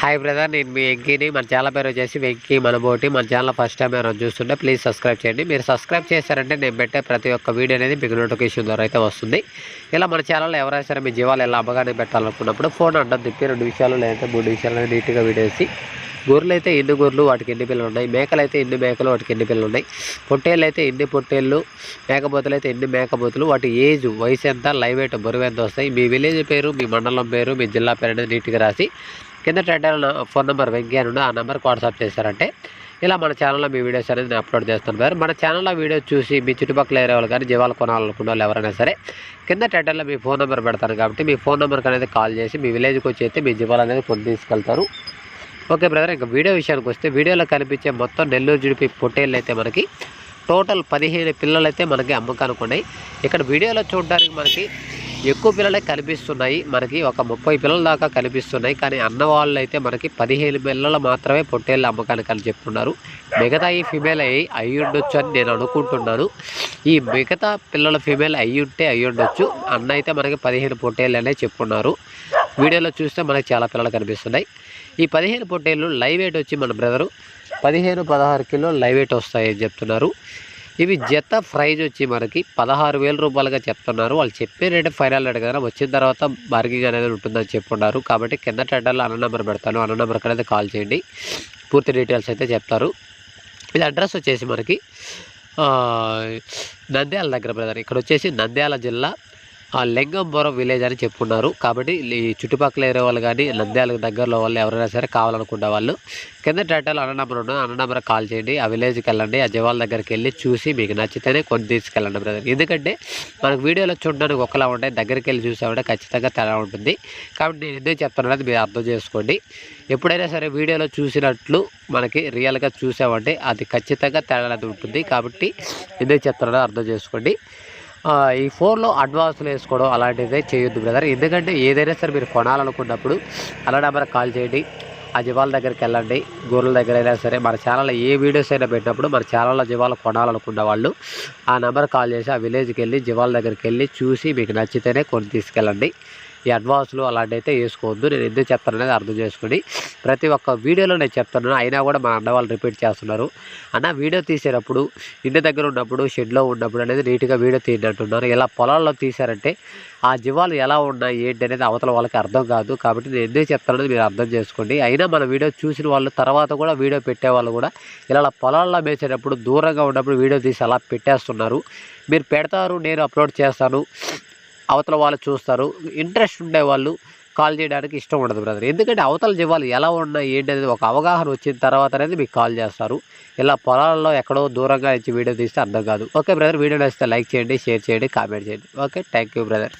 Hi brother నేను మీ వెంకీని. మన channel పేరు వచ్చేసి వెంకీ మనబోటి. మన ఛానల్ ఫస్ట్ టైం ఎవరైనా చూస్తుంటే ప్లీజ్ సబ్స్క్రైబ్ చేయండి. మీరు సబ్స్క్రైబ్ చేశారంటే నేను పెట్టే ప్రతి ఒక్క వీడియో అనేది మీకు నోటిఫికేషన్ ద్వారా అయితే వస్తుంది. ఇలా మన ఛానల్లో ఎవరైనా సరే మీ జీవాలు ఎలా అమ్మగానే పెట్టాలనుకున్నప్పుడు ఫోన్ అడ్డం తిప్పి రెండు విషయాలు లేదంటే మూడు విషయాలు నీట్గా వీడియోసి గొర్రెలు అయితే ఎన్ని గొర్రెలు వాటికి ఎన్ని పిల్లలు ఉన్నాయి? మేకలు అయితే ఎన్ని మేకలు వాటికి ఎన్ని పిల్లలు ఉన్నాయి? పొట్టేళ్ళు అయితే ఎన్ని పొట్టేళ్ళు మేకపోతులు అయితే ఎన్ని మేకపోతులు వాటి ఏజ్ వయసు ఎంత లైవ్ వెయిట్ బరువు ఎంత వస్తాయి? మీ విలేజ్ పేరు మీ మండలం పేరు మీ జిల్లా పేరు అనేది నీట్గా రాసి కింద టైటిల్ ఫోన్ నెంబర్ వెంకయ్య నుండి ఆ నెంబర్కి వాట్సాప్ చేశారంటే ఇలా మన ఛానల్లో మీ వీడియోస్ అనేది నేను అప్లోడ్ చేస్తాను. సార్ మన ఛానల్లో వీడియో చూసి మీ చుట్టుపక్కల ఏరే వాళ్ళు కానీ జీవాలు కొనాలనుకున్న వాళ్ళు ఎవరైనా సరే కింద టైటిల్లో మీ ఫోన్ నెంబర్ పెడతాను కాబట్టి మీ ఫోన్ నెంబర్కి అనేది కాల్ చేసి మీ విలేజ్కి వచ్చి అయితే మీ జీవాలు అనేది కొని తీసుకెళ్తారు. ఓకే బ్రదర్ ఇంకా వీడియో విషయానికి వస్తే వీడియోలో కనిపించే మొత్తం నెల్లూరు జుడిపి పొట్టేళ్ళు అయితే మనకి టోటల్ పదిహేను పిల్లలు అయితే మనకి అమ్మకానికి ఉన్నాయి. ఇక్కడ వీడియోలో చూడడానికి మనకి ఎక్కువ పిల్లలే కనిపిస్తున్నాయి. మనకి ఒక ముప్పై పిల్లల దాకా కనిపిస్తున్నాయి. కానీ అన్న వాళ్ళు అయితే మనకి పదిహేను పిల్లలు మాత్రమే పొట్టేళ్ళు అమ్మకానికి అని చెప్తున్నారు. మిగతా ఈ ఫిమేల్ అయ్యి అయి ఉండొచ్చు అని నేను అనుకుంటున్నాను. ఈ మిగతా పిల్లల ఫిమేల్ అయ్యి ఉంటే అయి ఉండొచ్చు. అన్న అయితే మనకి పదిహేను పొట్టేళ్ళు అనే చెప్పున్నారు. వీడియోలో చూస్తే మనకి చాలా పిల్లలు కనిపిస్తున్నాయి. ఈ పదిహేను పొట్టేళ్ళు లైవ్ వెయిట్ వచ్చి మన బ్రదరు పదిహేను పదహారు కిలో లైవ్ వెయిట్ వస్తాయని చెప్తున్నారు. ఇవి జత ప్రైజ్ వచ్చి మనకి పదహారు వేల రూపాయలుగా చెప్తున్నారు. వాళ్ళు చెప్పే రేటు ఫైనల్ రేట్ కదా వచ్చిన తర్వాత బార్గింగ్ అనేది ఉంటుందని చెప్పున్నారు. కాబట్టి కింద టెండర్లో అన్న నెంబర్ పెడతాను. అన్న నెంబర్కి అయితే కాల్ చేయండి. పూర్తి డీటెయిల్స్ అయితే చెప్తారు. ఇది అడ్రస్ వచ్చేసి మనకి నంద్యాల దగ్గర బ్రదర్. ఇక్కడ వచ్చేసి నంద్యాల జిల్లా ఆ లింగంపురం విలేజ్ అని చెప్పుకున్నారు. కాబట్టి ఈ చుట్టుపక్కల ఏరే వాళ్ళు కానీ నంద్యాల దగ్గరలో వాళ్ళు ఎవరైనా సరే కావాలనుకున్న వాళ్ళు కింద టైటిల్ అన్న నెంబర్ ఉన్న అన్న నెంబర్ కాల్ చేయండి. ఆ విలేజ్కి వెళ్ళండి. ఆ జవాల దగ్గరికి వెళ్ళి చూసి మీకు నచ్చితేనే కొన్ని తీసుకెళ్ళండి బ్రదర్. ఎందుకంటే మనకు వీడియోలో చూడడానికి ఒకలా ఉంటాయి. దగ్గరికి వెళ్ళి చూసామంటే ఖచ్చితంగా తేడా ఉంటుంది. కాబట్టి నేను ఎందుకు చెప్తాను అనేది మీరు అర్థం చేసుకోండి. ఎప్పుడైనా సరే వీడియోలో చూసినట్లు మనకి రియల్గా చూసామంటే అది ఖచ్చితంగా తేడా అనేది ఉంటుంది. కాబట్టి ఎందుకు చెప్తానో అర్థం చేసుకోండి. ఈ ఫోన్లో అడ్వాన్స్లు వేసుకోవడం అలాంటిదే చేయొద్దు బ్రదర్. ఎందుకంటే ఏదైనా సరే మీరు కొనాలనుకున్నప్పుడు అలా నెంబర్ కాల్ చేయండి ఆ జీవాల దగ్గరికి వెళ్ళండి గొర్రెల దగ్గర అయినా సరే. మన ఛానల్లో ఏ వీడియోస్ అయినా పెట్టినప్పుడు మన ఛానల్లో జీవాలు కొనాలనుకున్న వాళ్ళు ఆ నెంబర్ కాల్ చేసి ఆ విలేజ్కి వెళ్ళి జీవాల దగ్గరికి వెళ్ళి చూసి మీకు నచ్చితేనే కొని తీసుకెళ్ళండి. అడ్వాన్స్లు అలాంటి అయితే వేసుకోవద్దు. నేను ఎందుకు చెప్తాననేది అర్థం చేసుకుని ప్రతి ఒక్క వీడియోలో నేను చెప్తున్నాను. అయినా కూడా మా అన్న వాళ్ళు రిపీట్ చేస్తున్నారు. అన్న వీడియో తీసేటప్పుడు ఇంటి దగ్గర ఉన్నప్పుడు షెడ్లో ఉన్నప్పుడు అనేది నీట్గా వీడియో తీయనంటున్నారు ఇలా పొలాల్లో తీశారంటే ఆ జీవాలు ఎలా ఉన్నాయి ఏంటి అనేది అవతల వాళ్ళకి అర్థం కాదు. కాబట్టి నేను ఎందుకు చెప్తానని మీరు అర్థం చేసుకోండి. అయినా మన వీడియో చూసిన వాళ్ళు తర్వాత కూడా వీడియో పెట్టే వాళ్ళు కూడా ఇలా పొలాల్లో మేసేటప్పుడు దూరంగా ఉన్నప్పుడు వీడియో తీసి అలా పెట్టేస్తున్నారు. మీరు పెడతారు నేను అప్లోడ్ చేస్తాను. అవతల వాళ్ళు చూస్తారు. ఇంట్రెస్ట్ ఉండే వాళ్ళు కాల్ చేయడానికి ఇష్టం ఉండదు బ్రదర్. ఎందుకంటే అవతల జీవాలు ఎలా ఉన్నాయి ఏంటి అనేది ఒక అవగాహన వచ్చిన తర్వాత అనేది మీకు కాల్ చేస్తారు. ఇలా పొలాల్లో ఎక్కడో దూరంగా ఇచ్చి వీడియో తీస్తే అర్థం కాదు. ఓకే బ్రదర్ వీడియో నచ్చితే లైక్ చేయండి షేర్ చేయండి కామెంట్ చేయండి. Okay thank you brother.